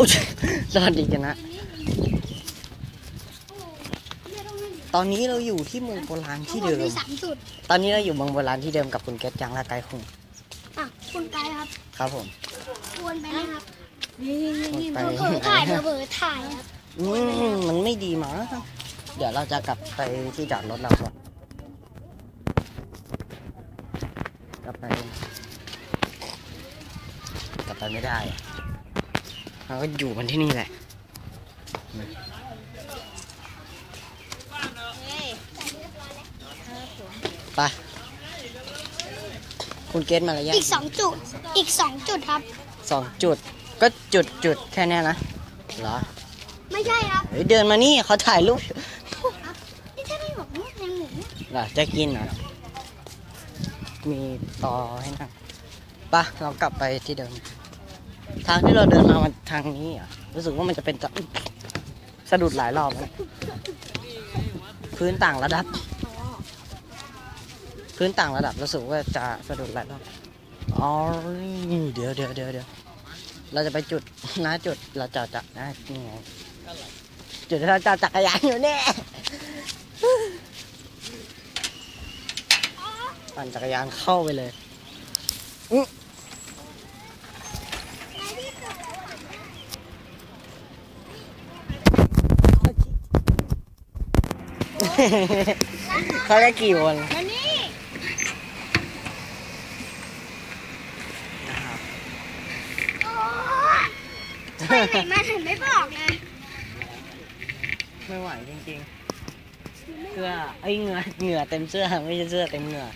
อุ๊ยสวัสดีกันนะ ตอนนี้เราอยู่ที่เมืองโบราณที่เดิมมีสามจุดตอนนี้เราอยู่เมืองโบราณที่เดิมกับคุณเกตจังและไกด์คุงอะคุณไกด์ครับครับผม ควรไปไหมครับนี่ไป เผลอๆถ่ายเผลอๆถ่ายครับอืมมันไม่ดีมั้งเดี๋ยวเราจะกลับไปที่จอดรถเราก่อนกลับไป กลับไปไม่ได้อะ เราก็อยู่กันที่นี่แหละ ไปคุณเกตมาแล้วยังอีกสองจุด อีกสองจุดครับ สองจุด ก็จุดจุดแค่เนี้ยนะ เหรอไม่ใช่ครับเฮ้ยเดินมานี่เขาถ่ายรูปนี่ถ้าไม่บอกว่าแมงหมูเหรอจะกินเหรอ มีต่อให้นั่งไปะเรากลับไปที่เดิม ทางที่เราเดินมามันทางนี้อะรู้สึกว่ามันจะเป็นจะสะดุดหลายรอบแล้วพื้นต่างระดับ พื้นต่างระดับรู้สึกว่าจะสะดุดหลายรอบอ๋อเดี๋ยวเดี๋ยวเดี๋ยวเดี๋ยวเราจะไปจุดนะจุดเราจอดจักนะนี่ไงจุดที่เราจอดจักรยานอยู่เนี่ยปั่นจักรยานเข้าไปเลยอื้อ เขาจะกี่วันแล้วนี่นะครับโอ้ไปไหนมาถึงไม่บอกเลยไม่ไหวจริงๆเสื้อไอ้ยเหงื่อเหงื่อเต็มเสื้อไม่ใช่เสื้อเต็มเหงื่อ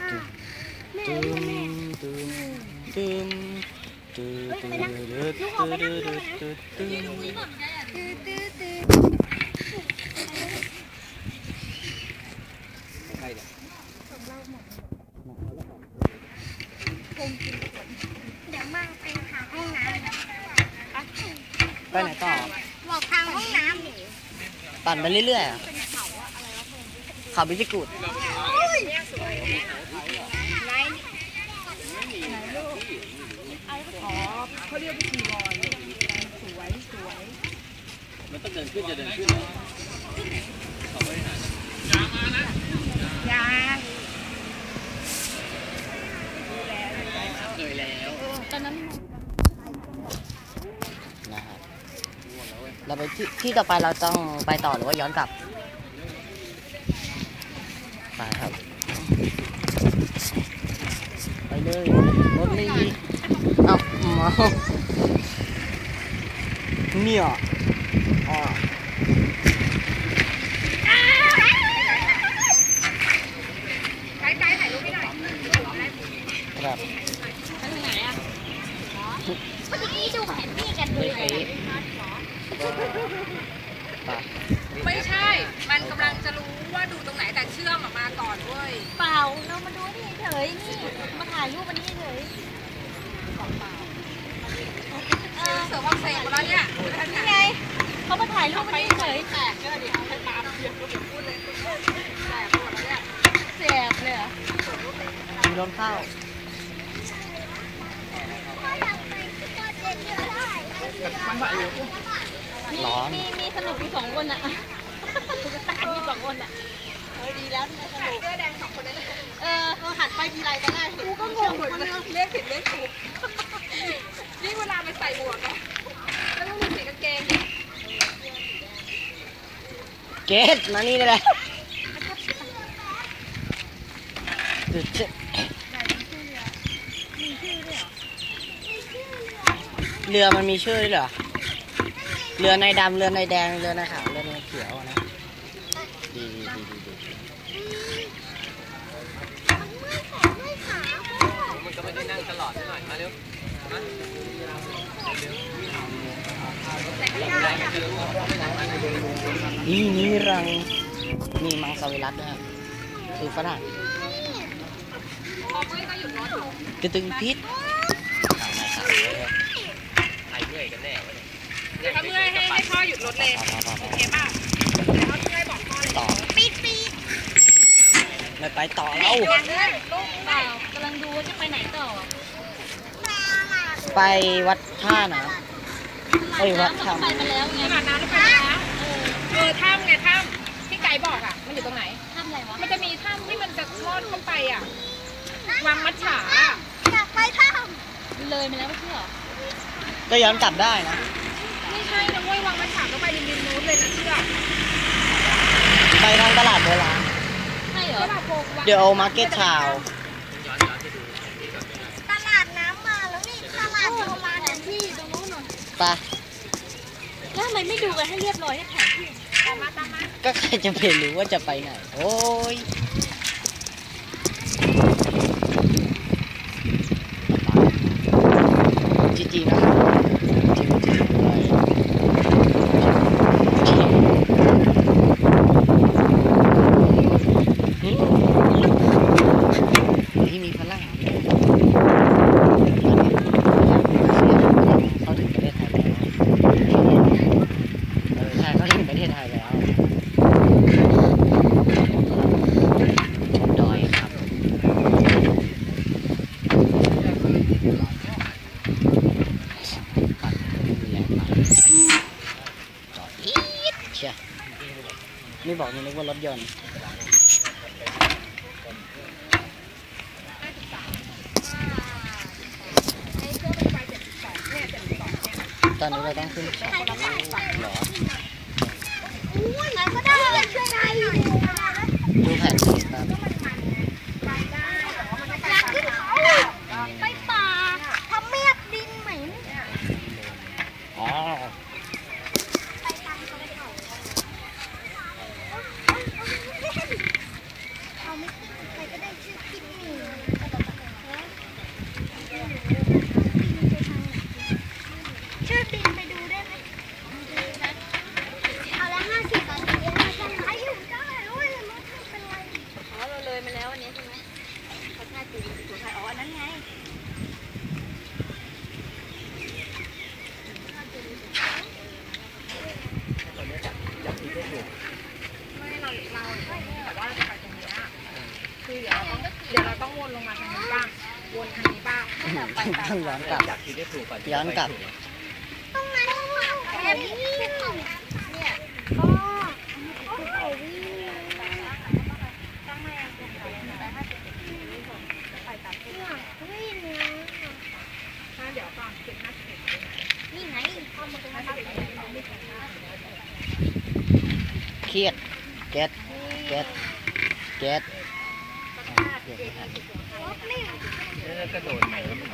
อะแม่ตึรู้มแม่ตึมตึมตึมตึมตึมตึมตึม ตึมตึมตื้อตื้อตื้อเดี๋ยวมาไปหาห้องน้ำไปไหนต่อบอกทางห้องน้ำดิปั่นไปเรื่อยๆอะเขาบิจิกูดมันต้อง เดินขึ้นจะเดินขึ้นยาเคยแล้วนะครับเราไปที่ที่ต่อไปเราต้องไปต่อหรือว่าย้อนกลับไปครับ ไปเลยรถไม่มีเอ้ามาเนี่ยอ๋อ ครับเมื่อกี้ดูแผนที่กันดูเลยไม่ใช่ มันกำลังจะรู้ว่าดูตรงไหนแต่เชื่อมออกมาก่อนเว้ย เปล่า เรามาดูนี่เฉยนี่ มาถ่ายรูปอันนี้เฉยเออเปล่าเสือว่าเสกหมดแล้วเนี่ยนี่ไง เขามาถ่ายรูปอันนี้เฉยแตกเลยวให้ตามเดี๋ยวเดี๋ยวพูดเลยแตกหมดแล้วเนี่ยแสบเลยมีรถเข้าร้อนมีมีสนุกมีสองคนอะตุ๊กตามีสองคนอะเออดีแล้วที่สนุกเสื้อแดงสองคนนั้นเออเราหันไปทีไรตอนแรกกูก็งงเหมือนกันเลขผิดเลขถูกนี่เวลามันใส่หมวกไงแล้วมันมีสีกางเกง เกตมานี่ได้เลยเรือมันมีชื่อด้วยเหรอ เรือในดำเรือในแดง เรือในขาว เรือในเขียวอะนะดีดีดีดีดีมันก็ไม่ได้นั่งตลอดหน่อยมาเร็ว นี่นี่รัง มีมังสวิรัตด้วยครับคือฝรั่งพอเมื่อยก็หยุดรถกระตึงพิษใครเมื่อยกันแน่วะเนี่ยเดี๋ยวถ้าเมื่อยให้ให้พ่อหยุดรถเลยพอพอพอโอเคป่ะเดี๋ยวเขาช่วยบอกพ่อเลยต่อปีดปีดไม่ไปต่อแล้วเลื่อนลูกเปล่ากำลังดูว่าจะไปไหนต่อเปล่าไปวัดท่านะ เอ้ยวัดถ้ไปมาแล้วไงขนาดน้ำแล้วไปแล้วเออถ้ำไงถ้ำที่ไกด์บอกอะ มันอยู่ตรงไหนทำอะไรวะ มันจะมีถ้ำที่มันจะลอดเข้าไปอะ วังมัจฉาอยากไปถ้ำเลยมาแล้วไม่ใช่เหรอำก็ย้อนกลับได้นะ ไม่ใช่นะเว้ยวังมัจฉาก็ไปริมริมนู้นเลยนะเชื่อไปทางตลาดโบราณใช่เหรอก็แบบโบกวังเดี๋ยวเอามาร์เก็ตชาวตลาดน้ำมาแล้วนี่ตลาดโบราณอย่างที่ตรงนู้นน่ะไปะแล้ว ทำไมไม่ดูกันให้เรียบร้อยให้แผนที่ตามมาตามมาก็ใครจะไปรู้ว่าจะไปไหน โอ้ยจีจีนะจีไปที่มีพลังเขาถึงประเทศไทยแล้วเออใช่เขาถึงประเทศไทยแล้ว ชมดอยครับปัดแรงมากจอดอีดเชียไม่ บอกยังนึกว่ารถยนต์ตอนนี้เราต้องขึ้นเขาเหรออุ้ยไหนก็ได้เลยช่วยไทยดูแผนที่ครับ อยากขึ้นเขาไปป่าทำเมียบดินเหม็น อ๋อ ไปตามเขาเขาเอาไม่ขึ้นใครก็ได้ชื่อคิดหนีชื่อบินไปดูได้ไหมเอาละห้าสิบนาทีห้าสิบนาทีอยู่ได้โอ้ยรถเป็นไรอ๋อเราเลยมาแล้วอันนี้ใช่ไหม เขาท่าจีนสุโขทัยอ๋ออันนั้นไงไม่เราเราแต่ว่าเราจะไปตรงเนี้ยคือเดี๋ยวเราต้องเดี๋ยวเราต้องวนลงมาทางนี้บ้างวนทางนี้บ้างต้องย้อนกลับจากที่ได้ถูกก่อนย้อนกลับตรงนั้นเขาแอบวิ่งเนี่ยอ๋อภูเขาวิ่งเนี่ยวิ่งนะ ถ้าเดี๋ยวก่อนเจ็ดห้าสิบเอ็ด นี่ไงเข้ามาตรงนั้น เครียดเก็ตเก็ตเก็ตรถนี่แล้วกระโดดใหม่แล้วมัน